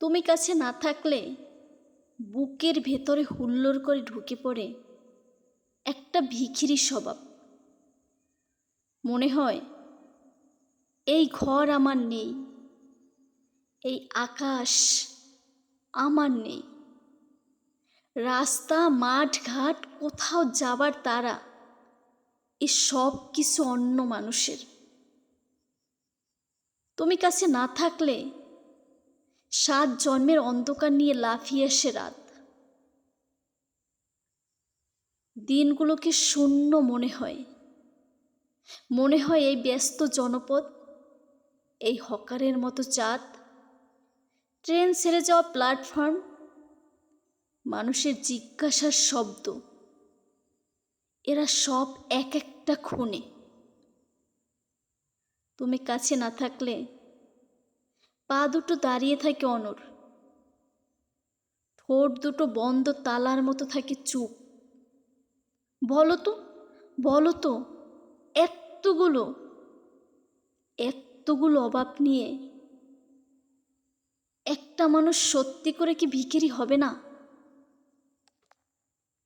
তুমি কাছে না থাকলে বুকের ভেতরে হুল্লোড় করে ঢুকে পড়ে একটা ভিখিরি স্বভাব। মনে হয়, এই ঘর আমার নেই, এই আকাশ আমার নেই। রাস্তা, মাঠ, ঘাট, কোথাও যাবার তারা, এ সব কিছু অন্য মানুষের। তুমি কাছে না থাকলে সাত জন্মের অন্ধকার নিয়ে লাফিয়ে আসে রাত। দিনগুলোকে শূন্য মনে হয়। মনে হয় এই ব্যস্ত জনপদ, এই হকারের মতো চাঁদ, ট্রেন ছেড়ে যাওয়া প্ল্যাটফর্ম, মানুষের জিজ্ঞাসার শব্দ। এরা সব এক একটা খুনে। তুমি কাছে না থাকলে পা দুটো দাঁড়িয়ে থাকে অনর। ঠোঁট দুটো বন্ধ তালার মতো থাকে চুপ। বলো তো বলো তো, এতগুলো এতগুলো অভাব নিয়ে একটা মানুষ সত্যি করে কি ভিখিরি হবে না?